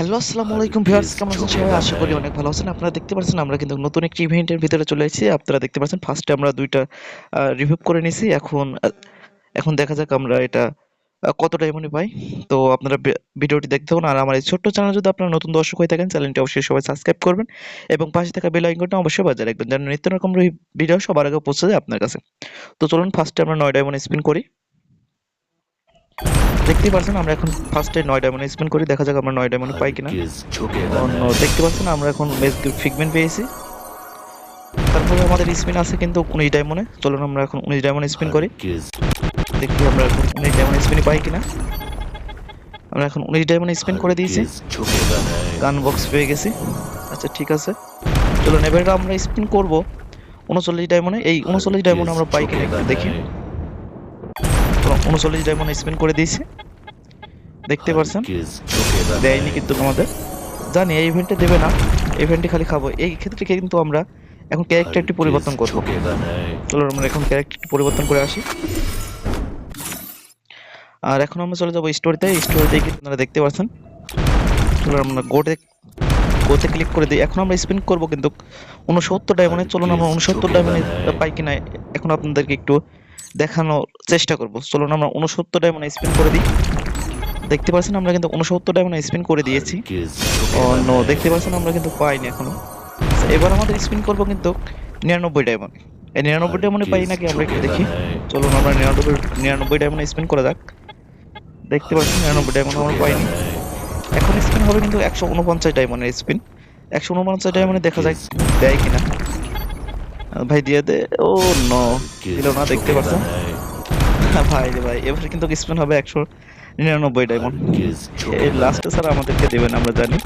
Hello আসসালামু আলাইকুম viewers কেমন আছেন সবাই? আশা করি অনেক ভালো আছেন। আপনারা দেখতে পাচ্ছেন আমরা কিন্তু নতুন একটি ইভেন্টের ভিতরে চলে এসেছি। আপনারা দেখতে পাচ্ছেন ফার্স্টে আমরা দুইটা রিভিউ করে নিয়েছি। এখন এখন দেখা যাক আমরা এটা আহ, কত ডায়মন্ডে পাই। তো আপনারা ভিডিওটি দেখতে থাকুন। আর আমার এই ছোট্ট চ্যানেল যদি আপনারা নতুন দর্শক হয়ে থাকেন চ্যানেলটি অবশ্যই সবাই সাবস্ক্রাইব করবেন এবং পাশে থাকা বেল আইকনটা অবশ্যই বাজায় রাখবেন যেন নিত্য রকম ভিডিও সবার আগে পৌঁছে যায় আপনার কাছে। তো চলুন ফার্স্টে আমরা নয় ডায়মন্ড স্পিন করি। দেখতেই পাচ্ছেন আমরা এখন ফার্স্টে নয় ডায়মন্ড স্পেন্ড করি, দেখা যাক আমরা নয় ডায়মন্ড পাই কিনা। অন্য দেখতে পাচ্ছেন, আমরা এখন মেস ফিগমেন্ট পেয়েছি। তারপরে আমাদের স্পিন আছে কিন্তু উনিশ ডায়মন্ডে চলুন আমরা এখন উনিশ ডায়মন্ড স্পিন করি। দেখি আমরা এখন উনিশ ডায়মন্ড স্পিন পাই কিনা। আমরা এখন উনিশ ডায়মন্ড স্পেন্ড করে দিয়েছি। গান বক্স পেয়ে গেছি। আচ্ছা ঠিক আছে। চলুন, এবার আমরা স্পিন করব। উনচল্লিশ ডায়মন্ডে এই উনচল্লিশ ডায়মন্ড আমরা পাই কিনা দেখি। উনচল্লিশ ডায়মন্ড স্পেন্ড করে দিয়েছে। দেখতে পারছেন? দেয়নি কিন্তু আমাদের। জানি এই ইভেন্টে দেবে না ইভেন্টে খালি খাব। এই ক্ষেত্রে কিন্তু আমরা এখন ক্যারেক্টারটি পরিবর্তন করব। চলো আমরা এখন ক্যারেক্টারটি পরিবর্তন করে আসি। আর এখন আমরা চলে যাব স্টোরিতে স্টোরিতে কিন্তু দেখতে পাচ্ছেন চলো আমরা গোটে গোতে ক্লিক করে দিই। এখন আমরা স্পিন করব কিন্তু উনসত্তর ডায়মন্ডে চলুন আমরা উনসত্তর ডায়মন্ডে পাই কিনা। এখন আপনাদেরকে একটু দেখানোর চেষ্টা করব। চলুন আমরা উনসত্তর ডায়মন্ড স্পিন করে দিই। দেখতে পাচ্ছেন আমরা কিন্তু উনসত্তর ডায়মন্ড স্পিন করে দিয়েছি। দেখতে পাচ্ছেন আমরা কিন্তু পাইনি এখনও। আচ্ছা, এবার আমাদের স্পিন করব কিন্তু নিরানব্বই ডায়মন্ড এই নিরানব্বই ডায়মন্ডে পাই নাকি আমরা একটু দেখি। চলুন আমরা নিরানব্বই নিরানব্বই ডায়মন্ড স্পিন করে যাক। দেখতে পাচ্ছেন নিরানব্বই ডায়মন্ড আমরা পাইনি। এখন স্পিন হবে কিন্তু একশো উনপঞ্চাশ ডায়মন্ডের স্পিন একশো উনপঞ্চাশ ডায়মন্ডে দেখা যায় দেয় কিনা। ভাই দিয়ে দে। ও ন দিল না দেখতে পাচ্ছ? ভাই রে ভাই এবার কিন্তু স্পিন হবে একশো নিরানব্বই ডায়মন্ড এই লাস্টে স্যার আমাদেরকে দেবেন আমরা জানি।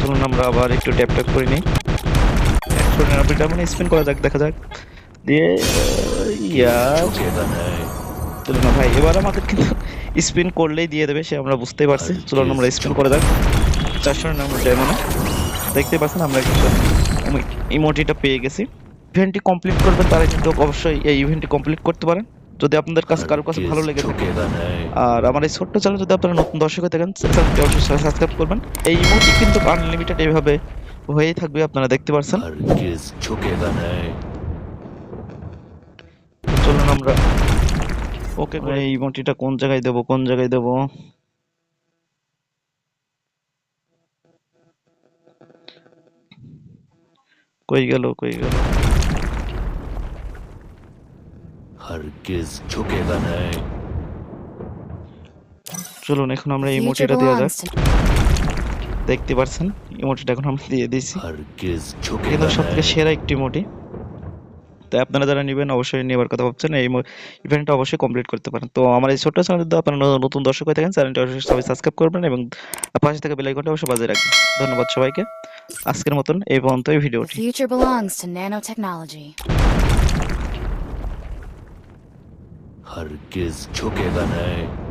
চলুন আমরা আবার একটু ট্যাপ ট্যাপ করে নিই। একশো নিরানব্বই ডায়মন্ড স্পিন করা যাক দেখা যাক। দিয়ে ইয়া। চলুন না ভাই এবার আমাদের কিন্তু স্পিন করলেই দিয়ে দেবে সে আমরা বুঝতে পারছি। চলুন আমরা স্পিন করে যাক। চারশো নিরানব্বই ডায়মন্ড দেখতে পাচ্ছেন আমরা কিন্তু ইমোটিটা পেয়ে গেছি। ইভেন্টটি কমপ্লিট করবেন তারা কিন্তু অবশ্যই এই ইভেন্টটি কমপ্লিট করতে পারেন। যদি আপনাদের কাছে কারও কাছে ভালো লেগে থাকে, আর আমার এই ছোট্ট চ্যানেল যদি আপনারা নতুন দর্শক হয়ে থাকেন, চ্যানেলটি অবশ্যই সাবস্ক্রাইব করবেন। এই ইমোটি কিন্তু আনলিমিটেড এইভাবে হয়েই থাকবে, আপনারা দেখতে পাচ্ছেন চলুন আমরা ওকে এই ইমোটিটা কোন জায়গায় দেবো, কোন জায়গায় দেবো? কই গেল কই গেল? কেস ঝুঁকেগা নাই। চলুন এখন আমরা ইমোটিটা দেওয়া যাক দেখতে পারছেন? ইমোটিটা এখন আমরা দিয়ে দিয়েছি। কিন্তু সব থেকে সেরা একটি ইমোটি তাই আপনারা যারা নেবেন অবশ্যই নেবার কথা ভাবছেন। এই ইভেন্টটা অবশ্যই কমপ্লিট করতে পারেন। তো আমার এই ছোট্ট চ্যানেল যদি আপনারা নতুন দর্শক হয়ে থাকেন চ্যানেলটা অবশ্যই সবাই সাবস্ক্রাইব করবেন এবং পাশে থাকা বেল আইকনটা অবশ্যই বাজিয়ে রাখবেন। ধন্যবাদ সবাইকে। আজকের মতন এই পর্যন্ত এই ভিডিওটি हरगिज झुकेगा नहीं।